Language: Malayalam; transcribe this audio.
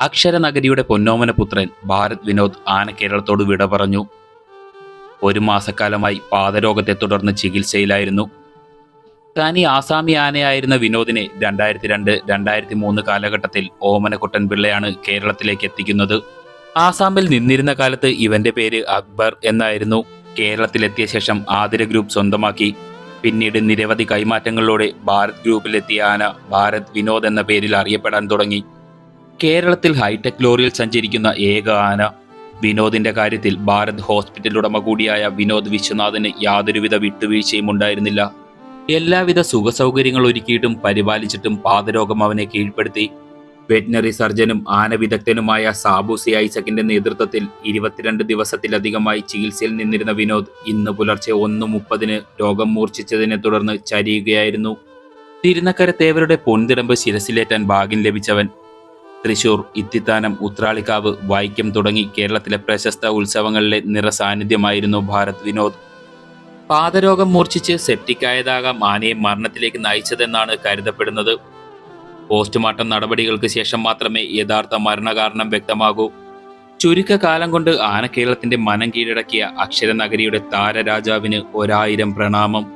അക്ഷരനഗരിയുടെ പൊന്നോമന പുത്രൻ ഭാരത് വിനോദ് ആന കേരളത്തോട് വിട പറഞ്ഞു. ഒരു മാസക്കാലമായി പാദരോഗത്തെ തുടർന്ന് ചികിത്സയിലായിരുന്നു. തനി ആസാമി ആനയായിരുന്ന വിനോദിനെ രണ്ടായിരത്തി രണ്ട് രണ്ടായിരത്തി മൂന്ന് കാലഘട്ടത്തിൽ ഓമനക്കുട്ടൻ പിള്ളയാണ് കേരളത്തിലേക്ക് എത്തിക്കുന്നത്. ആസാമിൽ നിന്നിരുന്ന കാലത്ത് ഇവന്റെ പേര് അക്ബർ എന്നായിരുന്നു. കേരളത്തിലെത്തിയ ശേഷം ആതിര ഗ്രൂപ്പ് സ്വന്തമാക്കി. പിന്നീട് നിരവധി കൈമാറ്റങ്ങളിലൂടെ ഭാരത് ഗ്രൂപ്പിലെത്തിയ ആന ഭാരത് വിനോദ് എന്ന പേരിൽ അറിയപ്പെടാൻ തുടങ്ങി. കേരളത്തിൽ ഹൈടെക് ലോറിയിൽ സഞ്ചരിക്കുന്ന ഏക ആന. വിനോദിന്റെ കാര്യത്തിൽ ഭാരത് ഹോസ്പിറ്റൽ ഉടമ കൂടിയായ വിനോദ് വിശ്വനാഥന് യാതൊരുവിധ വിട്ടുവീഴ്ചയും ഉണ്ടായിരുന്നില്ല. എല്ലാവിധ സുഖസൗകര്യങ്ങൾ ഒരുക്കിയിട്ടും പരിപാലിച്ചിട്ടും പാതരോഗം അവനെ കീഴ്പ്പെടുത്തി. വെറ്റിനറി സർജനും ആന വിദഗ്ധനുമായ സാബു സി ഐസക്കിന്റെ നേതൃത്വത്തിൽ ഇരുപത്തിരണ്ട് ദിവസത്തിലധികമായി ചികിത്സയിൽ നിന്നിരുന്ന വിനോദ് ഇന്ന് പുലർച്ചെ ഒന്ന് മുപ്പതിന് രോഗം മൂർച്ഛിച്ചതിനെ തുടർന്ന് ചരിയുകയായിരുന്നു. തിരുനക്കര തേവരുടെ പൊൻതിടമ്പ് ശിരസിലേറ്റാൻ ഭാഗ്യം ലഭിച്ചവൻ തൃശൂർ ഇത്തിത്താനം ഉത്രാളിക്കാവ് വൈക്കം തുടങ്ങി കേരളത്തിലെ പ്രശസ്ത ഉത്സവങ്ങളിലെ നിറസാന്നിധ്യമായിരുന്നു ഭാരത് വിനോദ്. പാതരോഗം മൂർച്ഛിച്ച് സെപ്റ്റിക്കായതാകാം ആനയെ മരണത്തിലേക്ക് നയിച്ചതെന്നാണ് കരുതപ്പെടുന്നത്. പോസ്റ്റ്മോർട്ടം നടപടികൾക്ക് ശേഷം മാത്രമേ യഥാർത്ഥ മരണകാരണം വ്യക്തമാകൂ. ചുരുക്കകാലം കൊണ്ട് ആന കേരളത്തിന്റെ മനം കീഴടക്കിയ അക്ഷരനഗരിയുടെ താരരാജാവിന് ഒരായിരം പ്രണാമം.